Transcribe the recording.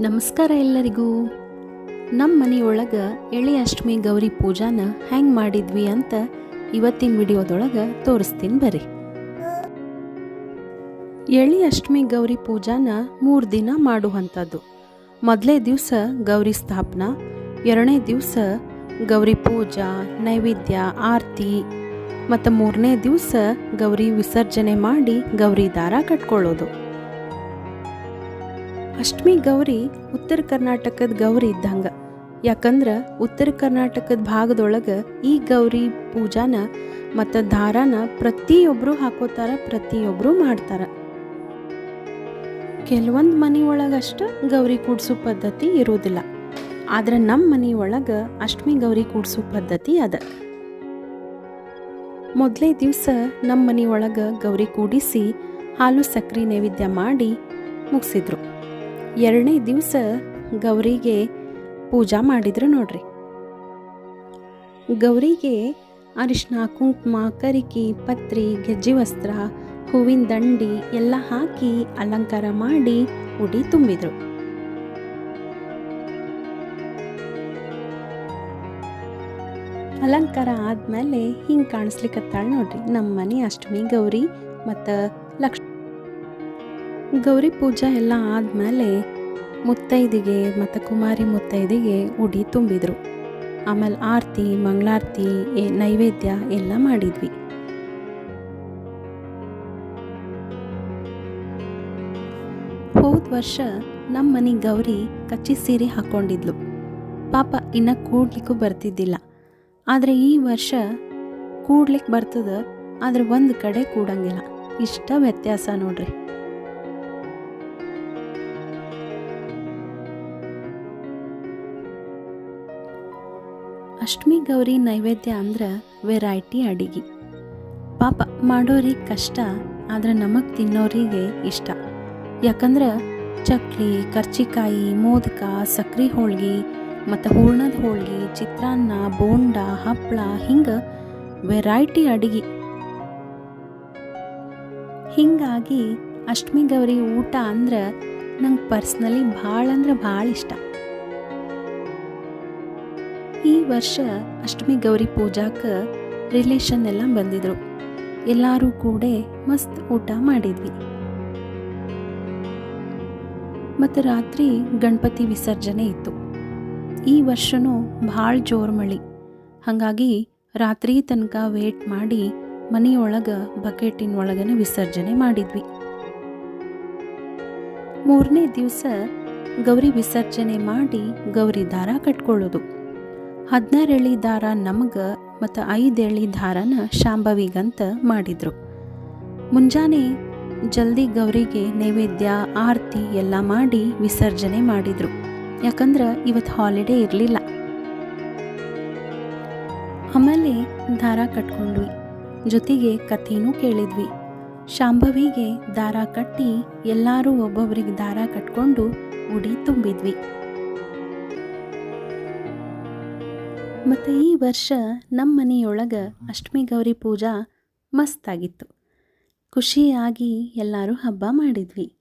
ನಮಸ್ಕಾರ ಎಲ್ಲರಿಗೂ. ನಮ್ಮ ಮನೆಯೊಳಗೆ ಎಳೆ ಅಷ್ಟಮಿ ಗೌರಿ ಪೂಜಾನ ಹೆಂಗೆ ಮಾಡಿದ್ವಿ ಅಂತ ಇವತ್ತಿನ ವಿಡಿಯೋದೊಳಗೆ ತೋರಿಸ್ತೀನಿ ಬರ್ರಿ. ಎಳಿ ಅಷ್ಟಮಿ ಗೌರಿ ಪೂಜಾನ ಮೂರು ದಿನ ಮಾಡುವಂಥದ್ದು. ಮೊದಲೇ ದಿವಸ ಗೌರಿ ಸ್ಥಾಪನಾ, ಎರಡನೇ ದಿವಸ ಗೌರಿ ಪೂಜಾ, ನೈವೇದ್ಯ, ಆರತಿ, ಮತ್ತು ಮೂರನೇ ದಿವಸ ಗೌರಿ ವಿಸರ್ಜನೆ ಮಾಡಿ ಗೌರಿ ದಾರ ಕಟ್ಕೊಳ್ಳೋದು. ಅಷ್ಟಮಿ ಗೌರಿ ಉತ್ತರ ಕರ್ನಾಟಕದ ಗೌರಿ ಇದ್ದಂಗ. ಯಾಕಂದ್ರೆ ಉತ್ತರ ಕರ್ನಾಟಕದ ಭಾಗದೊಳಗೆ ಈ ಗೌರಿ ಪೂಜಾನ ಮತ್ತು ಧಾರಾನ ಪ್ರತಿಯೊಬ್ಬರು ಹಾಕೋತಾರ ಪ್ರತಿಯೊಬ್ಬರು ಮಾಡ್ತಾರ. ಕೆಲವೊಂದು ಮನೆಯೊಳಗಷ್ಟು ಗೌರಿ ಕೂಡ್ಸೋ ಪದ್ಧತಿ ಇರೋದಿಲ್ಲ. ಆದರೆ ನಮ್ಮ ಮನೆಯೊಳಗೆ ಅಷ್ಟಮಿ ಗೌರಿ ಕೂಡ್ಸೋ ಪದ್ಧತಿ ಅದ. ಮೊದಲೇ ದಿವಸ ನಮ್ಮ ಮನೆಯೊಳಗೆ ಗೌರಿ ಕೂಡಿಸಿ ಹಾಲು ಸಕ್ರೆ ನೈವೇದ್ಯ ಮಾಡಿ ಮುಗಿಸಿದ್ರು. ಎರಡನೇ ದಿವಸ ಗೌರಿಗೆ ಪೂಜಾ ಮಾಡಿದ್ರು ನೋಡ್ರಿ. ಗೌರಿಗೆ ಅರಿಶಿನ ಕುಂಕುಮ, ಕರಿಕಿ, ಪತ್ರಿ, ಗೆಜ್ಜೆ ವಸ್ತ್ರ, ಹೂವಿನ ದಂಡಿ ಎಲ್ಲ ಹಾಕಿ ಅಲಂಕಾರ ಮಾಡಿ ಉಡಿ ತುಂಬಿದ್ರು. ಅಲಂಕಾರ ಆದ್ಮೇಲೆ ಹಿಂಗೆ ಕಾಣಿಸ್ಲಿಕ್ಕತ್ತಾಳ ನೋಡ್ರಿ. ನಮ್ಮ ಮನೆ ಅಷ್ಟಮಿ ಗೌರಿ ಮತ್ತು ಗೌರಿ ಪೂಜೆ ಎಲ್ಲ ಆದಮೇಲೆ ಮುತ್ತೈದಿಗೆ ಮತ್ತು ಕುಮಾರಿ ಮುತ್ತೈದಿಗೆ ಉಡಿ ತುಂಬಿದ್ರು. ಆಮೇಲೆ ಆರತಿ, ಮಂಗಳಾರತಿ ನೈವೇದ್ಯ ಎಲ್ಲ ಮಾಡಿದ್ವಿ. ಹೋದ ವರ್ಷ ನಮ್ಮ ಮನೆ ಗೌರಿ ಕಚ್ಚಿ ಸೀರೆ ಹಾಕ್ಕೊಂಡಿದ್ಲು ಪಾಪ ಇನ್ನು ಕೂಡ್ಲಿಕ್ಕೂ ಬರ್ತಿದ್ದಿಲ್ಲ. ಆದರೆ ಈ ವರ್ಷ ಕೂಡ್ಲಿಕ್ಕೆ ಬರ್ತದ, ಆದ್ರೆ ಒಂದು ಕಡೆ ಕೂಡಂಗಿಲ್ಲ. ಇಷ್ಟ ವ್ಯತ್ಯಾಸ ನೋಡ್ರಿ. ಅಷ್ಟಮಿ ಗೌರಿ ನೈವೇದ್ಯ ಅಂದ್ರೆ ವೆರೈಟಿ ಅಡಿಗೆ. ಪಾಪ ಮಾಡೋರಿಗೆ ಕಷ್ಟ, ಆದ್ರೆ ನಮಗೆ ತಿನ್ನೋರಿಗೆ ಇಷ್ಟ. ಯಾಕಂದ್ರೆ ಚಕ್ಲಿ, ಕರ್ಚಿಕಾಯಿ, ಮೋದಕ, ಸಕ್ರೆ ಹೋಳ್ಗೆ, ಮತ್ತು ಹೂರ್ಣದ ಹೋಳ್ಗೆ, ಚಿತ್ರಾನ್ನ, ಬೋಂಡ ಹಪ್ಪಳ ಹಿಂಗೆ ವೆರೈಟಿ ಅಡಿಗೆ. ಹಿಂಗಾಗಿ ಅಷ್ಟಮಿ ಗೌರಿ ಊಟ ಅಂದ್ರೆ ನಂಗೆ ಪರ್ಸ್ನಲಿ ಭಾಳ ಅಂದ್ರೆ ಭಾಳ ಇಷ್ಟ. ಈ ವರ್ಷ ಅಷ್ಟಮಿ ಗೌರಿ ಪೂಜಾಕ ರಿಲೇಷನ್ ಎಲ್ಲ ಬಂದಿದ್ರು. ಎಲ್ಲರೂ ಕೂಡ ಮಸ್ತ್ ಊಟ ಮಾಡಿದ್ವಿ. ಮತ್ತು ರಾತ್ರಿ ಗಣಪತಿ ವಿಸರ್ಜನೆ ಇತ್ತು. ಈ ವರ್ಷನೂ ಭಾಳ ಜೋರು ಮಳಿ. ಹಾಗಾಗಿ ರಾತ್ರಿ ತನಕ ವೇಟ್ ಮಾಡಿ ಮನೆಯೊಳಗೆ ಬಕೆಟಿನ ಒಳಗನೆ ವಿಸರ್ಜನೆ ಮಾಡಿದ್ವಿ. ಮೂರನೇ ದಿವಸ ಗೌರಿ ವಿಸರ್ಜನೆ ಮಾಡಿ ಗೌರಿ ದಾರ ಕಟ್ಕೊಳ್ಳೋದು. ಹದಿನಾರು ಎಳಿ ದಾರ ನಮಗೆ ಮತ್ತು ಐದು ಎಳಿ ದಾರನ ಶಾಂಭವಿಗಂತ ಮಾಡಿದರು. ಮುಂಜಾನೆ ಜಲ್ದಿ ಗೌರಿಗೆ ನೈವೇದ್ಯ, ಆರತಿ ಎಲ್ಲ ಮಾಡಿ ವಿಸರ್ಜನೆ ಮಾಡಿದರು. ಯಾಕಂದ್ರೆ ಇವತ್ತು ಹಾಲಿಡೇ ಇರಲಿಲ್ಲ. ಆಮೇಲೆ ದಾರ ಕಟ್ಕೊಂಡ್ವಿ. ಜೊತೆಗೆ ಕಥೆನೂ ಕೇಳಿದ್ವಿ. ಶಾಂಭವಿಗೆ ದಾರ ಕಟ್ಟಿ ಎಲ್ಲರೂ ಒಬ್ಬೊಬ್ಬರಿಗೆ ದಾರ ಕಟ್ಕೊಂಡು ಉಡಿ ತುಂಬಿದ್ವಿ. ಮತ್ತು ಈ ವರ್ಷ ನಮ್ಮ ಮನೆಯೊಳಗೆ ಅಷ್ಟಮಿ ಗೌರಿ ಪೂಜಾ ಮಸ್ತಾಗಿತ್ತು. ಖುಷಿಯಾಗಿ ಎಲ್ಲರೂ ಹಬ್ಬ ಮಾಡಿದ್ವಿ.